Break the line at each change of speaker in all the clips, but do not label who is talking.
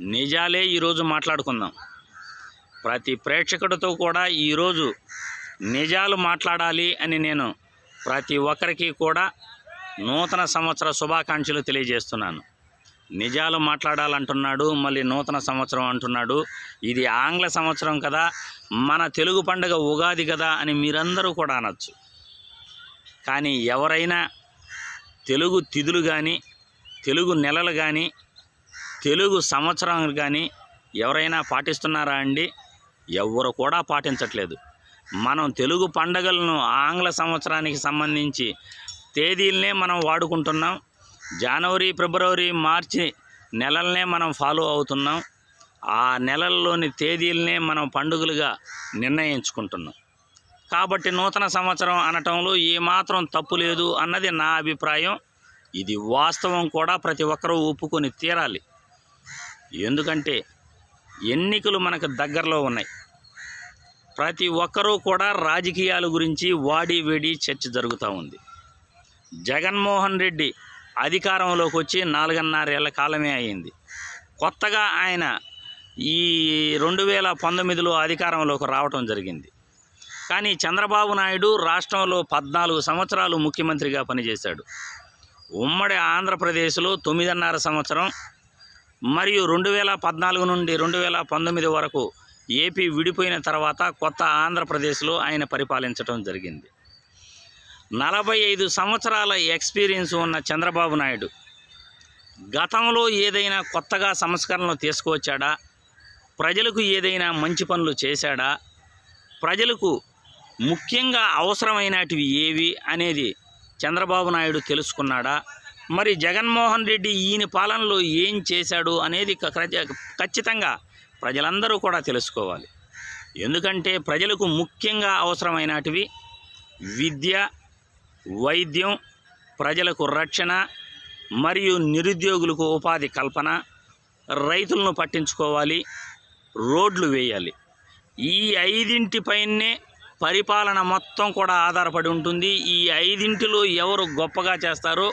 నిజాలే ఈరోజు మాట్లాడుకుందాం. ప్రతి ప్రేక్షకుడితో కూడా ఈరోజు నిజాలు మాట్లాడాలి అని నేను ప్రతి ఒక్కరికి కూడా నూతన సంవత్సర శుభాకాంక్షలు తెలియజేస్తున్నాను. నిజాలు మాట్లాడాలంటున్నాడు మళ్ళీ నూతన సంవత్సరం అంటున్నాడు. ఇది ఆంగ్ల సంవత్సరం కదా మన తెలుగు పండుగ ఉగాది కదా అని మీరందరూ కూడా అనొచ్చు. కానీ ఎవరైనా తెలుగు తిథులు కానీ తెలుగు నెలలు కానీ తెలుగు సంవత్సరం కానీ ఎవరైనా పాటిస్తున్నారా అండి? ఎవరు కూడా పాటించట్లేదు. మనం తెలుగు పండగలను ఆంగ్ల సంవత్సరానికి సంబంధించి తేదీలనే మనం వాడుకుంటున్నాం. జనవరి ఫిబ్రవరి మార్చి నెలలనే మనం ఫాలో అవుతున్నాం. ఆ నెలల్లోని తేదీలనే మనం పండుగలుగా నిర్ణయించుకుంటున్నాం. కాబట్టి నూతన సంవత్సరం అనటంలో ఏమాత్రం తప్పు లేదు అన్నది నా అభిప్రాయం. ఇది వాస్తవం కూడా ప్రతి ఒక్కరూ ఒప్పుకొని తీరాలి. ఎందుకంటే ఎన్నికలు మనకు దగ్గరలో ఉన్నాయి. ప్రతి ఒక్కరూ కూడా రాజకీయాల గురించి వాడి వేడి చర్చ జరుగుతూ ఉంది. జగన్మోహన్ రెడ్డి అధికారంలోకి వచ్చి నాలుగున్నరేళ్ళ కాలమే అయింది. కొత్తగా ఆయన ఈ రెండు వేల పంతొమ్మిదిలో అధికారంలోకి రావటం జరిగింది. కానీ చంద్రబాబు నాయుడు రాష్ట్రంలో పద్నాలుగు సంవత్సరాలు ముఖ్యమంత్రిగా పనిచేశాడు. ఉమ్మడి ఆంధ్రప్రదేశ్లో తొమ్మిదిన్నర సంవత్సరం మరియు రెండు వేల పద్నాలుగు నుండి రెండు వేల పంతొమ్మిది వరకు ఏపీ విడిపోయిన తర్వాత కొత్త ఆంధ్రప్రదేశ్లో ఆయన పరిపాలించడం జరిగింది. నలభై ఐదు సంవత్సరాల ఎక్స్పీరియన్స్ ఉన్న చంద్రబాబు నాయుడు గతంలో ఏదైనా కొత్తగా సంస్కరణలు తీసుకువచ్చాడా? ప్రజలకు ఏదైనా మంచి పనులు చేశాడా? ప్రజలకు ముఖ్యంగా అవసరమైనటివి ఏవి అనేది చంద్రబాబు నాయుడు తెలుసుకున్నాడా? మరి జగన్మోహన్ రెడ్డి ఈయన పాలనలో ఏం చేశాడు అనేది ఖచ్చితంగా ప్రజలందరూ కూడా తెలుసుకోవాలి. ఎందుకంటే ప్రజలకు ముఖ్యంగా అవసరమైనటివి విద్య వైద్యం ప్రజలకు రక్షణ మరియు నిరుద్యోగులకు ఉపాధి కల్పన రైతులను పట్టించుకోవాలి రోడ్లు వేయాలి. ఈ ఐదింటిపైనే పరిపాలన మొత్తం కూడా ఆధారపడి ఉంటుంది. ఈ ఐదింటిలో ఎవరు గొప్పగా చేస్తారో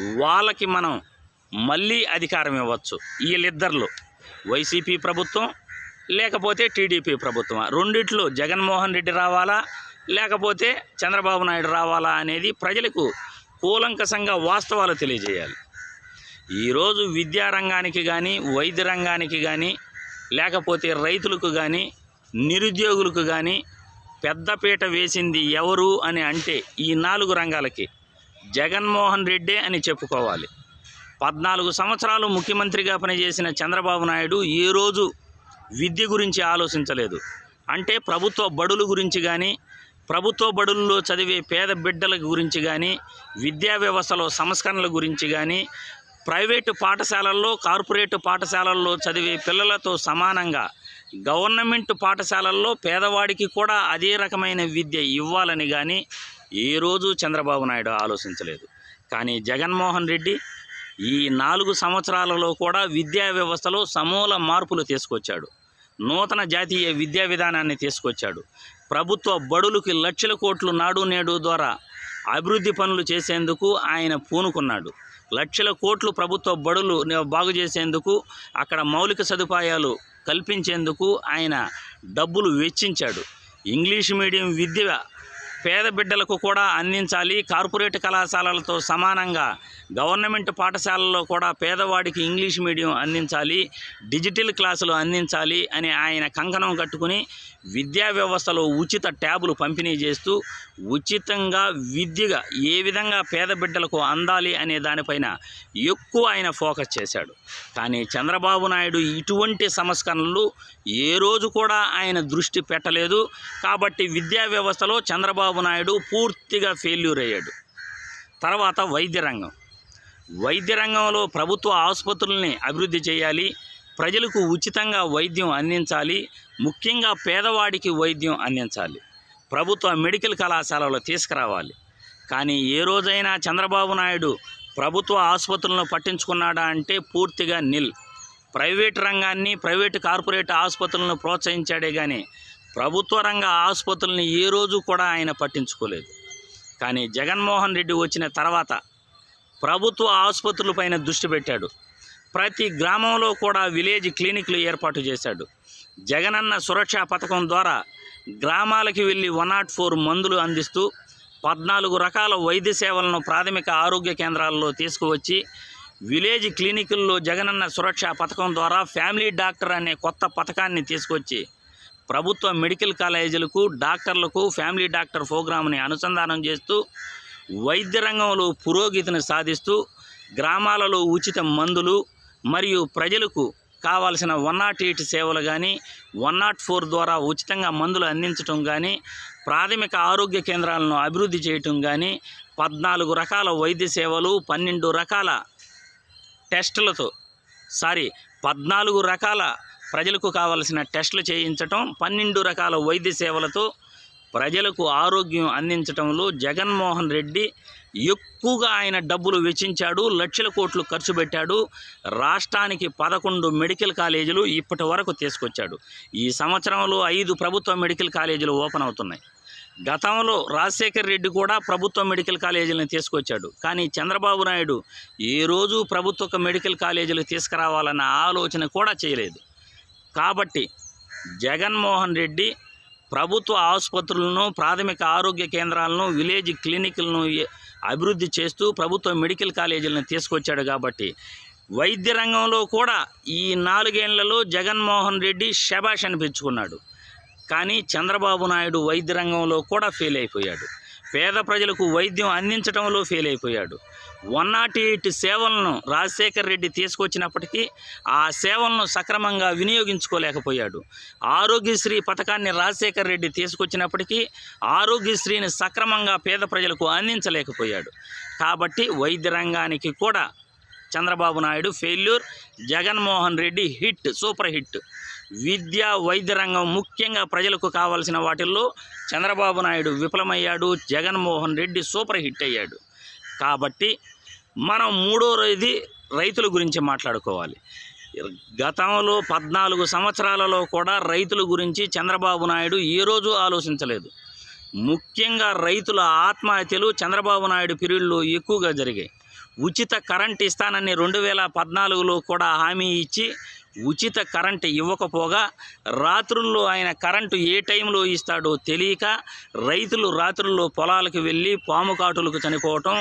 వాళ్ళకి మనం మళ్ళీ అధికారం ఇవ్వచ్చు. వీళ్ళిద్దరిలో. వైసీపీ ప్రభుత్వం లేకపోతే టీడీపీ ప్రభుత్వం. రెండిట్లో జగన్మోహన్ రెడ్డి రావాలా లేకపోతే చంద్రబాబు నాయుడు రావాలా అనేది ప్రజలకు కూలంకషంగా వాస్తవాలు తెలియజేయాలి. ఈరోజు విద్యారంగానికి కానీ వైద్య రంగానికి కానీ లేకపోతే రైతులకు కానీ నిరుద్యోగులకు కానీ పెద్దపీట వేసింది ఎవరు అని అంటే ఈ నాలుగు రంగాలకి. జగన్మోహన్ రెడ్డే అని చెప్పుకోవాలి. పద్నాలుగు సంవత్సరాలు ముఖ్యమంత్రిగా పనిచేసిన చంద్రబాబు నాయుడు ఏ రోజు విద్య గురించి ఆలోచించలేదు. అంటే ప్రభుత్వ బడుల గురించి కానీ ప్రభుత్వ బడుల్లో చదివే పేద బిడ్డల గురించి కానీ విద్యా వ్యవస్థలో సంస్కరణల గురించి కానీ ప్రైవేటు పాఠశాలల్లో కార్పొరేట్ పాఠశాలల్లో చదివే పిల్లలతో సమానంగా గవర్నమెంట్ పాఠశాలల్లో పేదవాడికి కూడా అదే రకమైన విద్య ఇవ్వాలని కానీ ఏ రోజు చంద్రబాబు నాయుడు ఆలోచించలేదు. కానీ జగన్మోహన్ రెడ్డి ఈ నాలుగు సంవత్సరాలలో కూడా విద్యా వ్యవస్థలో సమూల మార్పులు తీసుకొచ్చాడు. నూతన జాతీయ విద్యా విధానాన్ని తీసుకొచ్చాడు. ప్రభుత్వ బడులకి లక్షల కోట్లు నాడు నేడు ద్వారా అభివృద్ధి పనులు చేసేందుకు ఆయన పూనుకున్నాడు. లక్షల కోట్లు ప్రభుత్వ బడులు బాగు చేసేందుకు అక్కడ మౌలిక సదుపాయాలు కల్పించేందుకు ఆయన డబ్బులు వెచ్చించాడు. ఇంగ్లీష్ మీడియం విద్య పేద బిడ్డలకు కూడా అందించాలి. కార్పొరేట్ కళాశాలలతో సమానంగా గవర్నమెంట్ పాఠశాలల్లో కూడా పేదవాడికి ఇంగ్లీష్ మీడియం అందించాలి. డిజిటల్ క్లాసులు అందించాలి అని ఆయన కంకణం కట్టుకుని విద్యా వ్యవస్థలో ఉచిత ట్యాబులు పంపిణీ చేస్తూ ఉచితంగా విద్యగా ఏ విధంగా పేద బిడ్డలకు అందాలి అనే దానిపైన ఎక్కువ ఆయన ఫోకస్ చేశాడు. కానీ చంద్రబాబు నాయుడు ఇటువంటి సంస్కరణలు ఏ రోజు కూడా ఆయన దృష్టి పెట్టలేదు. కాబట్టి విద్యా వ్యవస్థలో చంద్రబాబు నాయుడు పూర్తిగా ఫెయిల్యూర్ అయ్యాడు. తర్వాత వైద్య రంగం. వైద్య రంగంలో ప్రభుత్వ ఆసుపత్రుల్ని అభివృద్ధి చేయాలి ప్రజలకు ఉచితంగా వైద్యం అందించాలి ముఖ్యంగా పేదవాడికి వైద్యం అందించాలి ప్రభుత్వ మెడికల్ కళాశాలలో తీసుకురావాలి. కానీ ఏ రోజైనా చంద్రబాబు నాయుడు ప్రభుత్వ ఆసుపత్రులను పట్టించుకున్నాడా అంటే పూర్తిగా నిల్ ప్రైవేట్ రంగాన్ని ప్రైవేట్ కార్పొరేట్ ఆసుపత్రులను ప్రోత్సహించాడే కానీ ప్రభుత్వ రంగ ఆసుపత్రుల్ని ఏ రోజు కూడా ఆయన పట్టించుకోలేదు. కానీ జగన్మోహన్ రెడ్డి వచ్చిన తర్వాత ప్రభుత్వ ఆసుపత్రులపైన దృష్టి పెట్టాడు. ప్రతి గ్రామంలో కూడా విలేజ్ క్లినిక్లు ఏర్పాటు చేశాడు. జగనన్న సురక్ష పథకం ద్వారా గ్రామాలకి వెళ్ళి వన్ నాట్ ఫోర్ మందులు అందిస్తూ పద్నాలుగు రకాల వైద్య సేవలను ప్రాథమిక ఆరోగ్య కేంద్రాల్లో తీసుకువచ్చి విలేజ్ క్లినికుల్లో జగనన్న సురక్ష పథకం ద్వారా ఫ్యామిలీ డాక్టర్ అనే కొత్త పథకాన్ని తీసుకొచ్చి ప్రభుత్వ మెడికల్ కాలేజీలకు డాక్టర్లకు ఫ్యామిలీ డాక్టర్ ప్రోగ్రామ్ని అనుసంధానం చేస్తూ వైద్య రంగంలో పురోగతిని సాధిస్తూ గ్రామాలలో ఉచిత మందులు మరియు ప్రజలకు కావాల్సిన వన్ నాట్ ఎయిట్ సేవలు కానీ వన్ నాట్ ఫోర్ ద్వారా ఉచితంగా మందులు అందించటం కానీ ప్రాథమిక ఆరోగ్య కేంద్రాలను అభివృద్ధి చేయటం కానీ పద్నాలుగు రకాల వైద్య సేవలు పన్నెండు రకాల టెస్టులతో సారీ పద్నాలుగు రకాల ప్రజలకు కావలసిన టెస్టులు చేయించటం పన్నెండు రకాల వైద్య సేవలతో ప్రజలకు ఆరోగ్యం అందించటంలో జగన్మోహన్ రెడ్డి ఎక్కువగా ఆయన డబ్బులు వెచ్చించాడు లక్షల కోట్లు ఖర్చు పెట్టాడు రాష్ట్రానికి పదకొండు మెడికల్ కాలేజీలు ఇప్పటి వరకు తీసుకొచ్చాడు. ఈ సంవత్సరంలో ఐదు ప్రభుత్వ మెడికల్ కాలేజీలు ఓపెన్ అవుతున్నాయి. గతంలో రాజశేఖర్ రెడ్డి కూడా ప్రభుత్వ మెడికల్ కాలేజీలను తీసుకొచ్చాడు. కానీ చంద్రబాబు నాయుడు ఏ రోజు ప్రభుత్వ మెడికల్ కాలేజీలు తీసుకురావాలన్న ఆలోచన కూడా చేయలేదు. కాబట్టి జగన్మోహన్ రెడ్డి ప్రభుత్వ ఆసుపత్రులను ప్రాథమిక ఆరోగ్య కేంద్రాలను విలేజ్ క్లినిక్లను అభివృద్ధి చేస్తూ ప్రభుత్వ మెడికల్ కాలేజీలను తీసుకొచ్చాడు కాబట్టి వైద్య రంగంలో కూడా ఈ నాలుగేళ్ళలో జగన్మోహన్ రెడ్డి శబాష్ అనిపించుకున్నాడు కానీ చంద్రబాబు నాయుడు వైద్య రంగంలో కూడా ఫెయిల్ అయిపోయాడు. పేద ప్రజలకు వైద్యం అందించడంలో ఫెయిల్ అయిపోయాడు. వన్ నాట్ ఎయిట్ సేవలను రాజశేఖర్ రెడ్డి తీసుకొచ్చినప్పటికీ ఆ సేవలను సక్రమంగా వినియోగించుకోలేకపోయాడు. ఆరోగ్యశ్రీ పథకాన్ని రాజశేఖర్ రెడ్డి తీసుకొచ్చినప్పటికీ ఆరోగ్యశ్రీని సక్రమంగా పేద ప్రజలకు అందించలేకపోయాడు. కాబట్టి వైద్య రంగానికి కూడా Chandrababu Naidu failure Jaganmohan Reddy hit super hit. విద్య వైద్య రంగం ముఖ్యంగా ప్రజలకు కావాల్సిన వాటిల్లో చంద్రబాబు నాయుడు విఫలమయ్యాడు జగన్మోహన్ రెడ్డి సూపర్ హిట్ అయ్యాడు. కాబట్టి మనం మూడో ఇది రైతుల గురించి మాట్లాడుకోవాలి. గతంలో పద్నాలుగు సంవత్సరాలలో కూడా రైతుల గురించి చంద్రబాబు నాయుడు ఏ రోజు ఆలోచించలేదు. ముఖ్యంగా రైతుల ఆత్మహత్యలు చంద్రబాబు నాయుడు పీరియడ్లో ఎక్కువగా జరిగాయి. ఉచిత కరెంట్ ఇస్తానని రెండు వేల పద్నాలుగులో కూడా హామీ ఇచ్చి ఉచిత కరెంట్ ఇవ్వకపోగా రాత్రుల్లో ఆయన కరెంటు ఏ టైంలో ఇస్తాడో తెలియక రైతులు రాత్రుల్లో పొలాలకు వెళ్ళి పాము కాటులకు చనిపోవటం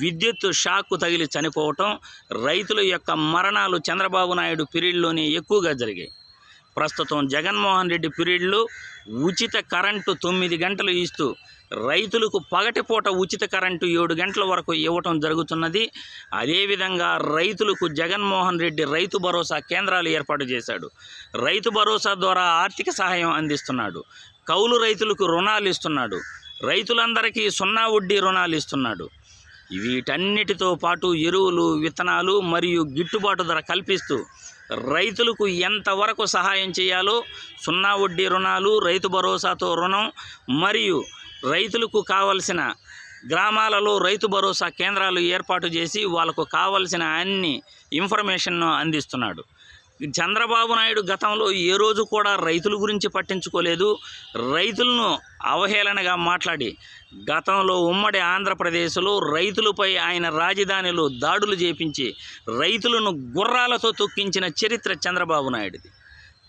విద్యుత్ షాక్కు తగిలి చనిపోవటం రైతుల యొక్క మరణాలు చంద్రబాబు నాయుడు పీరియడ్లోనే ఎక్కువగా జరిగాయి. ప్రస్తుతం జగన్మోహన్ రెడ్డి పీరియడ్లో ఉచిత కరెంటు తొమ్మిది గంటలు ఇస్తూ రైతులకు పగటిపూట ఉచిత కరెంటు ఏడు గంటల వరకు ఇవ్వటం జరుగుతున్నది. అదేవిధంగా రైతులకు జగన్మోహన్ రెడ్డి రైతు భరోసా కేంద్రాలు ఏర్పాటు చేశాడు. రైతు భరోసా ద్వారా ఆర్థిక సహాయం అందిస్తున్నాడు. కౌలు రైతులకు రుణాలు ఇస్తున్నాడు. రైతులందరికీ సున్నా వడ్డీ రుణాలు ఇస్తున్నాడు. వీటన్నిటితో పాటు ఎరువులు విత్తనాలు మరియు గిట్టుబాటు ధర కల్పిస్తూ రైతులకు ఎంతవరకు సహాయం చేయాలో సున్నా వడ్డీ రుణాలు రైతు భరోసాతో రుణం మరియు రైతులకు కావలసిన గ్రామాలలో రైతు భరోసా కేంద్రాలు ఏర్పాటు చేసి వాళ్ళకు కావలసిన అన్ని ఇన్ఫర్మేషన్ను అందిస్తున్నాడు. చంద్రబాబు నాయుడు గతంలో ఏ రోజు కూడా రైతుల గురించి పట్టించుకోలేదు. రైతులను అవహేళనగా మాట్లాడి గతంలో ఉమ్మడి ఆంధ్రప్రదేశ్లో రైతులపై ఆయన రాజధానిలో దాడులు చేపించి రైతులను గుర్రాలతో తొక్కించిన చరిత్ర చంద్రబాబు నాయుడుది.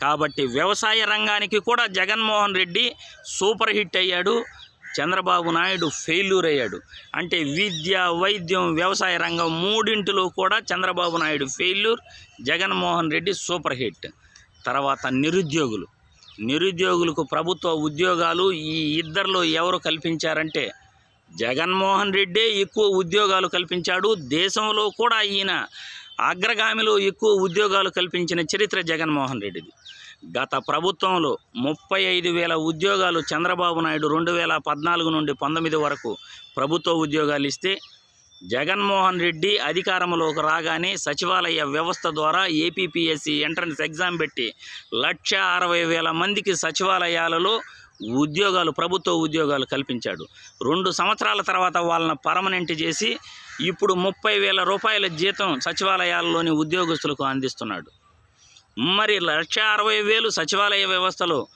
కాబట్టి వ్యవసాయ రంగానికి కూడా జగన్మోహన్ రెడ్డి సూపర్ హిట్ అయ్యాడు. చంద్రబాబు నాయుడు ఫెయిల్యూర్ అయ్యాడు. అంటే విద్య వైద్యం వ్యవసాయ రంగం మూడింటిలో కూడా Chandrababu Naidu failure Jaganmohan Reddy super hit తర్వాత నిరుద్యోగులు. నిరుద్యోగులకు ప్రభుత్వ ఉద్యోగాలు ఈ ఇద్దరిలో ఎవరు కల్పించారంటే జగన్మోహన్ రెడ్డే ఎక్కువ ఉద్యోగాలు కల్పించాడు. దేశంలో కూడా ఈయన అగ్రగామిలో ఎక్కువ ఉద్యోగాలు కల్పించిన చరిత్ర జగన్మోహన్ రెడ్డిది. గత ప్రభుత్వంలో ముప్పై ఐదు వేల ఉద్యోగాలు చంద్రబాబు నాయుడు రెండు వేల పద్నాలుగు నుండి పంతొమ్మిది వరకు ప్రభుత్వ ఉద్యోగాలు ఇస్తే జగన్మోహన్ రెడ్డి అధికారంలోకి రాగానే సచివాలయ వ్యవస్థ ద్వారా ఏపీపీఎస్సి ఎంట్రన్స్ ఎగ్జామ్ పెట్టి లక్ష అరవై వేల మందికి సచివాలయాలలో ఉద్యోగాలు ప్రభుత్వ ఉద్యోగాలు కల్పించాడు. రెండు సంవత్సరాల తర్వాత వాళ్ళని పర్మనెంట్ చేసి ఇప్పుడు ముప్పై వేల రూపాయల జీతం సచివాలయాల్లోని ఉద్యోగస్తులకు అందిస్తున్నాడు. మరి లక్ష అరవై వేలు సచివాలయ వ్యవస్థలో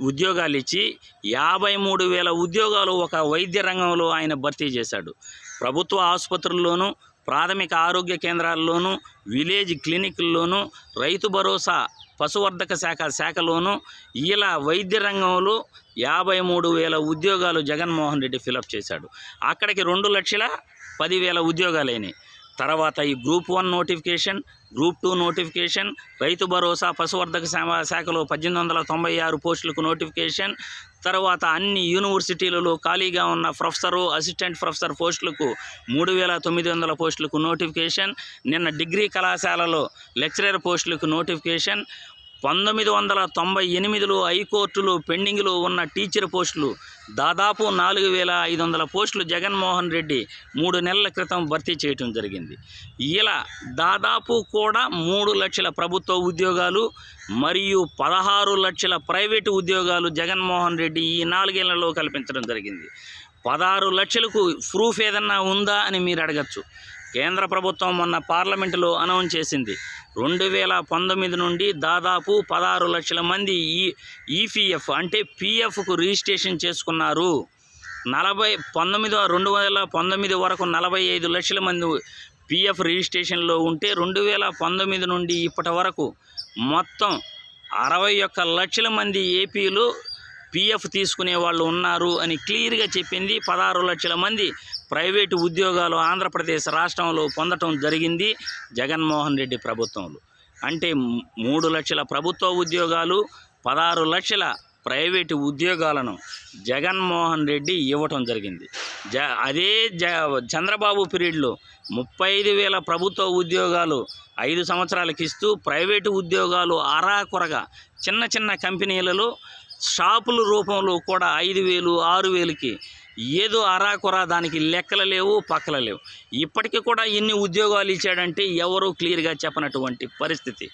ఉద్యోగాలు ఇచ్చి యాభై మూడు వేల ఉద్యోగాలు ఒక వైద్య రంగంలో ఆయన భర్తీ చేశాడు. ప్రభుత్వ ఆసుపత్రుల్లోనూ ప్రాథమిక ఆరోగ్య కేంద్రాల్లోనూ విలేజ్ క్లినిక్ల్లోనూ రైతు భరోసా పశువర్ధక శాఖ శాఖలోనూ ఇలా వైద్య రంగంలో యాభై మూడు వేల ఉద్యోగాలు జగన్మోహన్ రెడ్డి ఫిలప్ చేశాడు. అక్కడికి రెండు లక్షల పదివేల ఉద్యోగాలైనాయి. తర్వాత ఈ group one notification group two notification Rythu Bharosa పశువర్ధక శాఖలో పద్దెనిమిది వందల తొంభై ఆరు పోస్టులకు నోటిఫికేషన్ తర్వాత అన్ని యూనివర్సిటీలలో ఖాళీగా ఉన్న ప్రొఫెసరు అసిస్టెంట్ ప్రొఫెసర్ పోస్టులకు మూడు వేల తొమ్మిది వందల పోస్టులకు నోటిఫికేషన్ నిన్న డిగ్రీ కళాశాలలో లెక్చరర్ పోస్టులకు నోటిఫికేషన్ పంతొమ్మిది వందల తొంభై ఎనిమిదిలో హైకోర్టులో పెండింగ్లో ఉన్న టీచర్ పోస్టులు దాదాపు నాలుగు వేల ఐదు వందల పోస్టులు జగన్మోహన్ రెడ్డి మూడు నెలల క్రితం భర్తీ చేయటం జరిగింది. ఇలా దాదాపు కూడా మూడు లక్షల ప్రభుత్వ ఉద్యోగాలు మరియు పదహారు లక్షల ప్రైవేటు ఉద్యోగాలు జగన్మోహన్ రెడ్డి ఈ నాలుగేళ్ళలో కల్పించడం జరిగింది. పదహారు లక్షలకు ప్రూఫ్ ఏదన్నా ఉందా అని మీరు అడగచ్చు. కేంద్ర ప్రభుత్వం మొన్న పార్లమెంటులో అనౌన్స్ చేసింది. రెండు వేల పంతొమ్మిది నుండి దాదాపు పదహారు లక్షల మంది ఈ ఈపీఎఫ్ అంటే పిఎఫ్కు రిజిస్ట్రేషన్ చేసుకున్నారు. నలభై పంతొమ్మిది రెండు వేల పంతొమ్మిది వరకు నలభై ఐదు లక్షల మంది పిఎఫ్ రిజిస్ట్రేషన్లో ఉంటే రెండు వేల పంతొమ్మిది నుండి ఇప్పటి వరకు మొత్తం అరవై ఒక్క లక్షల మంది ఏపీలో పిఎఫ్ తీసుకునే వాళ్ళు ఉన్నారు అని క్లియర్గా చెప్పింది. పదహారు లక్షల మంది ప్రైవేటు ఉద్యోగాలు ఆంధ్రప్రదేశ్ రాష్ట్రంలో పొందటం జరిగింది జగన్మోహన్ రెడ్డి ప్రభుత్వంలో. అంటే మూడు లక్షల ప్రభుత్వ ఉద్యోగాలు పదహారు లక్షల ప్రైవేటు ఉద్యోగాలను జగన్మోహన్ రెడ్డి ఇవ్వటం జరిగింది. జ అదే జ చంద్రబాబు పీరియడ్లో ముప్పై ఐదు వేల ప్రభుత్వ ఉద్యోగాలు ఐదు సంవత్సరాలకి ఇస్తూ ప్రైవేటు ఉద్యోగాలు అరాకొరగా చిన్న చిన్న కంపెనీలలో షాపుల రూపంలో కూడా ఐదు వేలు ఆరు వేలకి ఏదో అరాకొర దానికి లెక్కలు లేవు పక్కల లేవు. ఇప్పటికీ కూడా ఎన్ని ఉద్యోగాలు ఇచ్చాడంటే ఎవరూ క్లియర్గా చెప్పనటువంటి పరిస్థితి.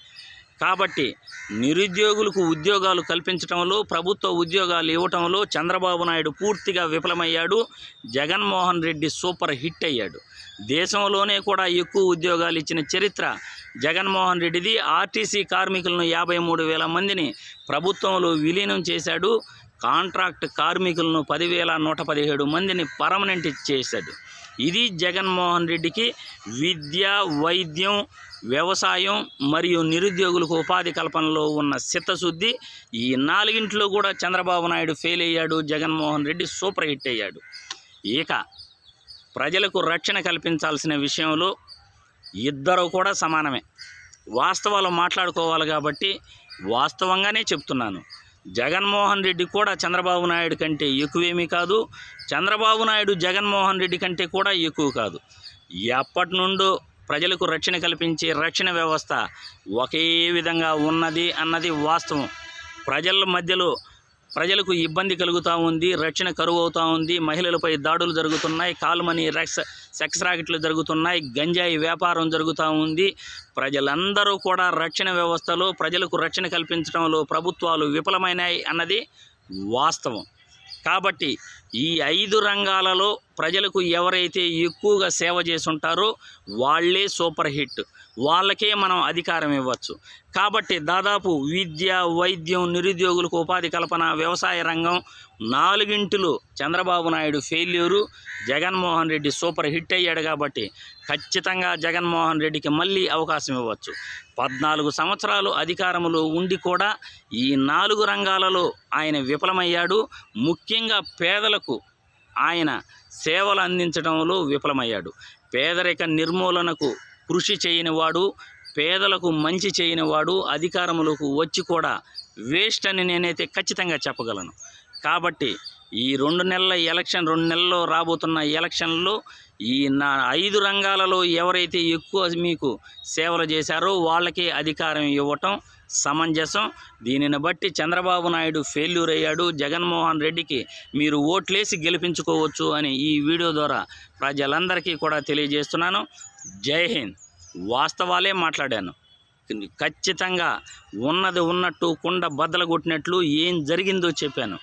కాబట్టి నిరుద్యోగులకు ఉద్యోగాలు కల్పించడంలో ప్రభుత్వ ఉద్యోగాలు ఇవ్వటంలో చంద్రబాబు నాయుడు పూర్తిగా విఫలమయ్యాడు. జగన్మోహన్ రెడ్డి సూపర్ హిట్ అయ్యాడు. దేశంలోనే కూడా ఎక్కువ ఉద్యోగాలు ఇచ్చిన చరిత్ర జగన్మోహన్ రెడ్డిది. ఆర్టీసీ కార్మికులను యాభై మూడు వేల మందిని ప్రభుత్వంలో విలీనం చేశాడు. కాంట్రాక్ట్ కార్మికులను పదివేల నూట పదిహేడు మందిని పర్మనెంట్ చేశాడు. ఇది జగన్మోహన్ రెడ్డికి విద్య వైద్యం వ్యవసాయం మరియు నిరుద్యోగులకు ఉపాధి కల్పనలో ఉన్న చిత్తశుద్ధి ఈ నాలుగింట్లో కూడా చంద్రబాబు నాయుడు ఫెయిల్ అయ్యాడు జగన్మోహన్ రెడ్డి సూపర్ హిట్ అయ్యాడు. ఇక ప్రజలకు రక్షణ కల్పించాల్సిన విషయంలో ఇద్దరు కూడా సమానమే. వాస్తవాలు మాట్లాడుకోవాలి కాబట్టి వాస్తవంగానే చెప్తున్నాను. జగన్మోహన్ రెడ్డి కూడా చంద్రబాబు నాయుడు కంటే ఎక్కువేమీ కాదు. చంద్రబాబు నాయుడు జగన్మోహన్ రెడ్డి కంటే కూడా ఎక్కువ కాదు. ఎప్పటి నుండో ప్రజలకు రక్షణ కల్పించే రక్షణ వ్యవస్థ ఒకే విధంగా ఉన్నది అన్నది వాస్తవం. ప్రజల మధ్యలో ప్రజలకు ఇబ్బంది కలుగుతూ ఉంది రక్షణ కరువు అవుతూ ఉంది మహిళలపై దాడులు జరుగుతున్నాయి కాల్మని రెక్స్ సెక్స్ రాకెట్లు జరుగుతున్నాయి గంజాయి వ్యాపారం జరుగుతూ ఉంది. ప్రజలందరూ కూడా రక్షణ వ్యవస్థలో ప్రజలకు రక్షణ కల్పించడంలో ప్రభుత్వాలు విఫలమైనాయి అన్నది వాస్తవం. కాబట్టి ఈ ఐదు రంగాలలో ప్రజలకు ఎవరైతే ఎక్కువగా సేవ చేసి ఉంటారో వాళ్ళే సూపర్ హిట్. వాళ్ళకే మనం అధికారం ఇవ్వచ్చు. కాబట్టి దాదాపు విద్య వైద్యం నిరుద్యోగులకు ఉపాధి కల్పన వ్యవసాయ రంగం నాలుగింటిలో Chandrababu Naidu failure Jaganmohan Reddy super hit అయ్యాడు కాబట్టి ఖచ్చితంగా జగన్మోహన్ రెడ్డికి మళ్ళీ అవకాశం ఇవ్వచ్చు. పద్నాలుగు సంవత్సరాలు అధికారంలో ఉండి కూడా ఈ నాలుగు రంగాలలో ఆయన విఫలమయ్యాడు. ముఖ్యంగా పేదలకు ఆయన సేవలు అందించడంలో విఫలమయ్యాడు. పేదరిక నిర్మూలనకు కృషి చేయనివాడు పేదలకు మంచి చేయనివాడు అధికారములకు వచ్చి కూడా వేస్ట్ అని నేనైతే ఖచ్చితంగా చెప్పగలను. కాబట్టి ఈ రెండు నెలల ఎలక్షన్ రెండు నెలల్లో రాబోతున్న ఎలక్షన్లో ఈ నా ఐదు రంగాలలో ఎవరైతే ఎక్కువ మీకు సేవలు చేశారో వాళ్ళకి అధికారం ఇవ్వటం సమంజసం. దీనిని బట్టి చంద్రబాబు నాయుడు ఫెయిల్యూర్ అయ్యాడు. జగన్మోహన్ రెడ్డికి మీరు ఓట్లేసి గెలిపించుకోవచ్చు అని ఈ వీడియో ద్వారా ప్రజలందరికీ కూడా తెలియజేస్తున్నాను. జై హింద్. వాస్తవాలే మాట్లాడాను. ఖచ్చితంగా ఉన్నది ఉన్నట్టు కుండ బద్దలు కొట్టినట్లు ఏం జరిగిందో చెప్పాను.